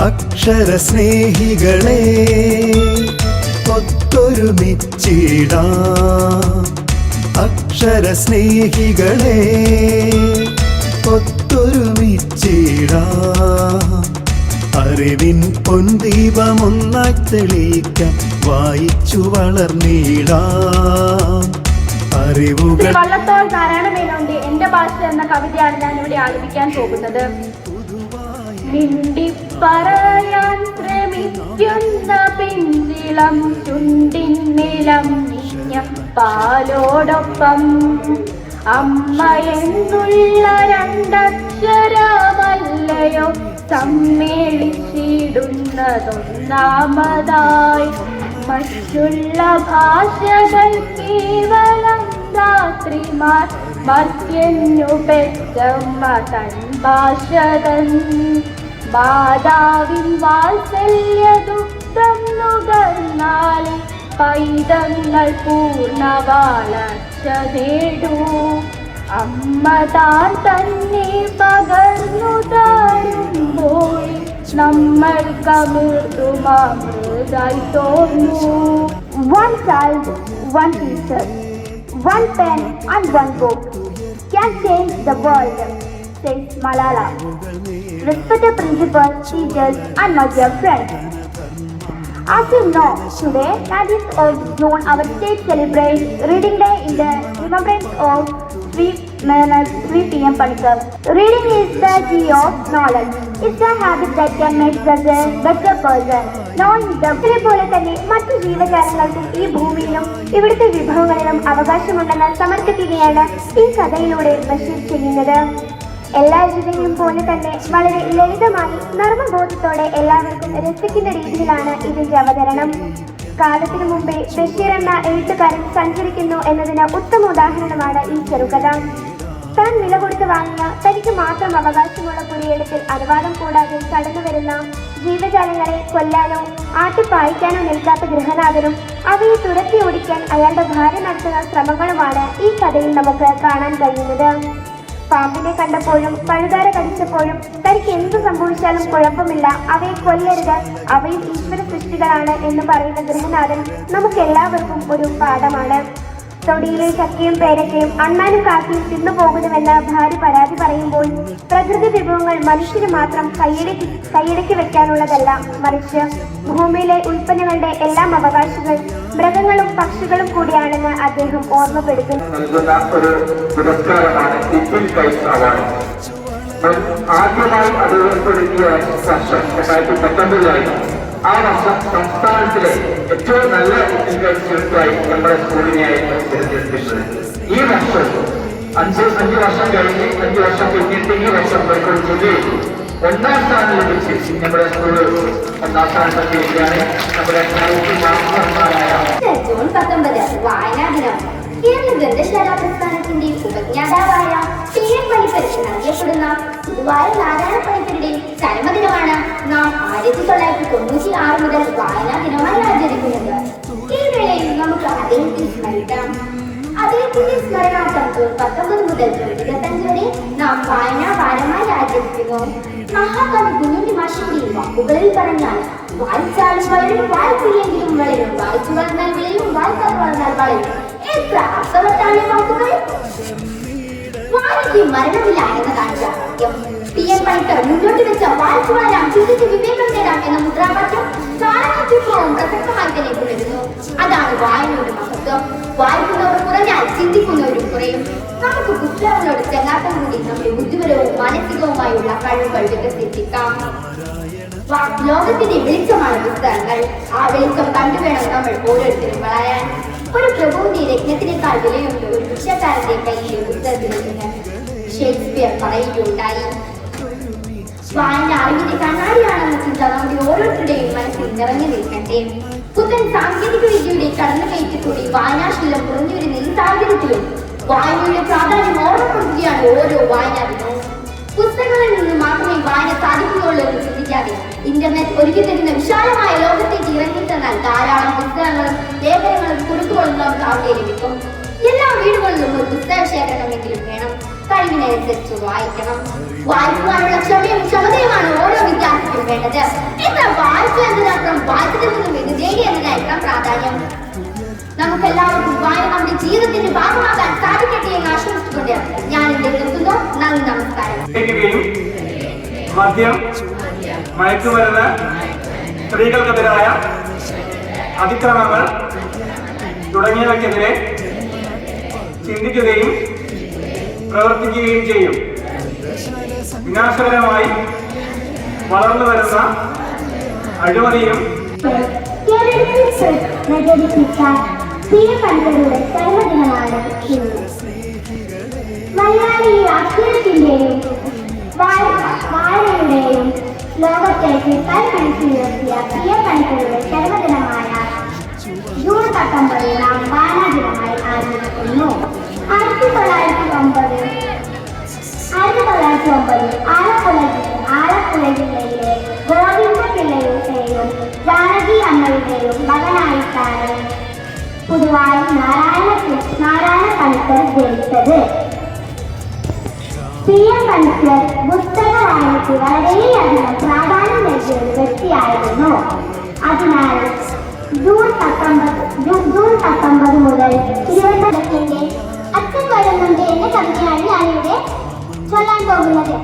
അക്ഷര സ്നേഹികളെ ഒത്തൊരുമിച്ചിടാം. അക്ഷര സ്നേഹികളെ ഒത്തൊരുമിച്ചിടാം. അറിവിൻ പൊൻദീപമൊന്നായി തെളിയിക്ക വായിച്ചു വളർന്നിടാം. അറിവുകൾ വള്ളത്തോൾ നാരായണമേനോന്റെ എന്റെ ഭാഷ എന്ന കവിതയാണ് ഞാൻ ഇവിടെ ആലപിക്കാൻ പോകുന്നത്. പറയാൻ ശ്രമിക്കുന്ന പിഞ്ചിളം ചുണ്ടിൻ നിലം നിഞ്ഞ പാലോടൊപ്പം അമ്മ എന്നുള്ള രണ്ടക്ഷരമല്ലയോ സമ്മേളിച്ചിടുന്നതൊന്നാമതായി മറ്റുള്ള ഭാഷകൾ കേവലം രാത്രിമാർ മർത്യന്നു പെറ്റമ്മ തൻ ഭാഷതൻ. മാതാവിൻ വാത്സല്യ ദുഃഖം നുകർന്നാലേ പൈതങ്ങൾ പൂർണ വളർച്ച നേടൂ അമ്മ താൻ തന്നെ പകർന്നു താരുമ്പോൾ കമിർത്തുമാമൃതായി തോന്നു one child one teacher one pen and one book can change the world says Malala. Respected principal, teachers and my dear friends. As you know, today, 19th of June, our state celebrates Reading Day in the remembrance of Sri Menas 3 P.M. Panikar. Reading is the key of knowledge. It's a habit that can make us a better person. Knowing the പോലെ തന്നെ മറ്റു ജീവജാലങ്ങൾക്കും ഈ ഭൂമിയിലും ഇവിടുത്തെ വിഭവങ്ങളിലും അവകാശമുണ്ടെന്ന് സമർത്ഥിക്കുകയാണ് ഈ കഥയിലൂടെ ബഷീർ ചെയ്യുന്നത് എല്ലാ ജീവികളും പോലെ തന്നെ വളരെ ലളിതമായി നർമ്മബോധത്തോടെ എല്ലാവർക്കും രസിക്കുന്ന രീതിയിലാണ് ഇതിന്റെ അവതരണം. കാലത്തിനു മുമ്പേ ബഷീർ എന്ന എഴുത്തുകാരൻ സഞ്ചരിക്കുന്നു എന്നതിന് ഉത്തമ ഉദാഹരണമാണ് ഈ ചെറുകഥ. താൻ വില കൊടുത്ത് വാങ്ങിയ തനിക്ക് മാത്രം അവകാശമുള്ള കുടിയെടുപ്പിൽ അനുവാദം കൂടാതെ കടന്നു വരുന്ന ജീവജാലങ്ങളെ കൊല്ലാനോ ആട്ടിപ്പായിക്കാനോ നിൽക്കാത്ത ഗൃഹനാഥനും അവയെ തുരത്തി ഓടിക്കാൻ അയാളുടെ ഭാര്യ നടത്തുന്ന ശ്രമങ്ങളുമാണ് ഈ കഥയിൽ നമുക്ക് കാണാൻ കഴിയുന്നത്. പാമ്പിനെ കണ്ടപ്പോഴും പഴുതാര കടിച്ചപ്പോഴും തനിക്ക് എന്ത് സംഭവിച്ചാലും കുഴപ്പമില്ല. അവയെ കൊല്ലരുത്. അവയും ഈശ്വര സൃഷ്ടികളാണ് എന്ന് പറയുന്ന ഗൃഹനാഥൻ നമുക്ക് എല്ലാവർക്കും ഒരു പാഠമാണ്. തൊടിയിലെ ചക്കയും പേരക്കയും അണ്ണാനും കാക്കിയും തിന്നു പോകുന്നുവെന്ന് ഭാര്യ പരാതി പറയുമ്പോൾ പ്രകൃതി വിഭവങ്ങൾ മനുഷ്യന് മാത്രം കൈയടക്കി കൈയടക്കി വെക്കാനുള്ളതല്ല. മറിച്ച് ഭൂമിയിലെ ഉൽപ്പന്നങ്ങളുടെ എല്ലാം അവകാശികൾ മൃഗങ്ങളും പക്ഷികളും കൂടിയാണെന്ന് അദ്ദേഹം ഓർമ്മപ്പെടുത്തുന്നു. ഒരു ആ വർഷം സംസ്ഥാനത്തിലെ ഏറ്റവും നല്ല യൂണിറ്റായി നമ്മുടെ സ്കൂളിനെയായിരുന്നു ഈ വർഷം അഞ്ച് അഞ്ച് വർഷം കഴിഞ്ഞ് അഞ്ച് വർഷം പിന്നിട്ട് ഈ വർഷം കോഴിക്കോട് ജില്ലയിൽ ഒന്നാം സ്ഥാനം ലഭിച്ച് നമ്മുടെ സ്കൂൾ ഒന്നാം സ്ഥാനത്തെത്തിയിരിക്കുകയാണ്. നമ്മുടെ പ്രസ്ഥാനത്തിന്റെ ഉപജ്ഞാതാവായ പണിപ്പരിച്ച് എൻ ഗുരുവായൂർ നാരായണ പണിക്കരുടെ ചരമദിനമാണ്. നാം ആയിരത്തി തൊള്ളായിരത്തി തൊണ്ണൂറ്റി ആറ് മുതൽ വായനാ ദിനമായി ആചരിക്കുന്നത്. ഈ വേളയിൽ നമുക്ക് അദ്ദേഹത്തെ സ്മരിക്കാം. അദ്ദേഹത്തിന്റെ സ്മരണാർത്ഥം പത്തൊമ്പത് മുതൽ ഇരുപത്തഞ്ച് വരെ നാം വായനാ വാരമായി ആചരിക്കുന്നു. മഹാകവി കുഞ്ഞുണ്ണി മാഷിന്റെ വാക്കുകളിൽ പറഞ്ഞാൽ വായിച്ചാലും വളരും വായിച്ചില്ലെങ്കിലും വളരും വായിച്ചു വളർന്നാൽ വിളയും വായിക്കാതെ വളർന്നാൽ വളരും. എത്ര അർത്ഥവത്താണ് വാക്കുകൾ! വായിക്ക് മരണമില്ല എന്നതാണ് സത്യം പി എൻ പണിക്കർ മുന്നോട്ട് വെച്ച വായിച്ചു വളരാം ചിന്തിച്ച് വിവേകം നേടാം എന്ന മുദ്രാവാക്യം കാലഘട്ടത്തിപ്പോഴും പ്രസക്തമായി തന്നെ തുടരുന്നു. അതാണ് കുറയും. നമുക്ക് പുസ്തകങ്ങളോട് ചെങ്ങാത്തം കൂടി നമ്മുടെ ബുദ്ധിപരവും മാനസികവുമായുള്ള കഴിവുകൾ വികസിപ്പിക്കാം. ലോകത്തിന്റെ വെളിച്ചമാണ് പുസ്തകങ്ങൾ. ആ വെളിച്ചം കണ്ടുവേണം നമ്മൾ ഓരോരുത്തരും വളരാൻ. ഒരു പ്രഭുവിന്റെ രത്നത്തിനേക്കാൾ വിലയുണ്ട് ഒരു വൃക്ഷക്കാരന്റെ കയ്യിലെ പുസ്തകത്തിന് ഷേക്സ്പിയർ പറയുകയുണ്ടായി. വായന അറിവിന്റെ കണ്ണാടിയാണെന്ന ചിന്ത നമ്മുടെ ഓരോരുത്തരുടെയും മനസ്സിൽ നിറഞ്ഞു നിൽക്കട്ടെ? പുത്തൻ സാങ്കേതിക വിദ്യയുടെ കടന്നുകയറ്റത്തോടെ വായനാശീലം കുറഞ്ഞു വരുന്ന ഈ സാഹചര്യത്തിലും വായനയുടെ പ്രാധാന്യം ഓർമ്മപ്പെടുത്തുകയാണ് ഓരോ വായനാ ദിനവും പുസ്തകങ്ങളിൽ നിന്ന് മാത്രമേ വായന സാധിക്കുകയുള്ളൂ എന്ന് ചിന്തിക്കാതെ ഇന്റർനെറ്റ് ഒരുക്കി തരുന്ന വിശാലമായ ലോകത്തേക്ക് ഇറങ്ങിത്തന്നാൽ ധാരാളം പുസ്തകങ്ങളും ലേഖനങ്ങളും കുറിപ്പുകളും നമുക്ക് അവിടെ ലഭിക്കും. എല്ലാ വീടുകളിലും ഒരു പുസ്തക ശേഖരണമെങ്കിലും വേണം. കഴിവിനനുസരിച്ച് വായിക്കണം. വായിക്കുവാനുള്ള ക്ഷമയും ക്ഷമതയുമാണ് ഓരോ വിദ്യാർത്ഥിക്കും വേണ്ടത്. എത്ര വായിച്ചു എന്നതിനപ്പുറം വായിക്കുന്നതിനും ഇത് നേടി എന്നതായിരിക്കാം പ്രാധാന്യം. നമുക്കെല്ലാവർക്കും വായന നമ്മുടെ ജീവിതത്തിന്റെ ഭാഗമാകാൻ സാധിക്കട്ടെ എന്ന് ആശംസിച്ചുകൊണ്ട് ഞാൻ ഇവിടെ നമസ്കാരം. മദ്യം മയക്കുമരുന്ന് സ്ത്രീകൾക്കെതിരായ അതിക്രമങ്ങൾ തുടങ്ങിയവയ്ക്കെതിരെ ചിന്തിക്കുകയും പ്രവർത്തിക്കുകയും ചെയ്യും. വിനാശകരമായി വളർന്നു വരുന്ന അഴിമതിയും തീരുമാനങ്ങളുടെ പ്രചരിപ്പിച്ച പ്രിയപണികളുടെ ജന്മദിനമാണ് ഇന്ന് മലയാളി അക്ഷരത്തിന്റെയും വായനയുടെയും ലോകത്തേക്ക് കൈപിടിച്ചുയർത്തിയ പ്രിയപണികളുടെ ജന്മദിനമായ ജൂൺ പത്തൊമ്പത് നാം വായനാ ദിനമായി ആചരിക്കുന്നു ആയിരത്തി തൊള്ളായിരത്തി ഒമ്പത് ആയിരത്തി തൊള്ളായിരത്തി ഒമ്പത് ആലപ്പുഴ ജില്ല ആലപ്പുഴ ജില്ലയിലെ ഗോവിന്ദ പിള്ളയുടെയും ജാനകി അമ്മയുടെയും മകനായിട്ടാണ് പുതുവായി നാരായണ കൃ- നാരായണ പണിക്കർ ജനിച്ചത് പി എം പണിക്കർ പുസ്തക വായനയ്ക്ക് വളരെയധികം പ്രാധാന്യം നൽകിയ ഒരു വ്യക്തിയായിരുന്നു. അതിനാൽ ജൂൺ പത്തൊമ്പത് ജൂൺ പത്തൊമ്പത് മുതൽ ഇരുപത്തൊമ്പതിന്റെ അച്ഛൻ വരുന്നുണ്ട് എന്ന കവിതയാണ് ഞാനിവിടെ ചൊല്ലാൻ പോകുന്നത്.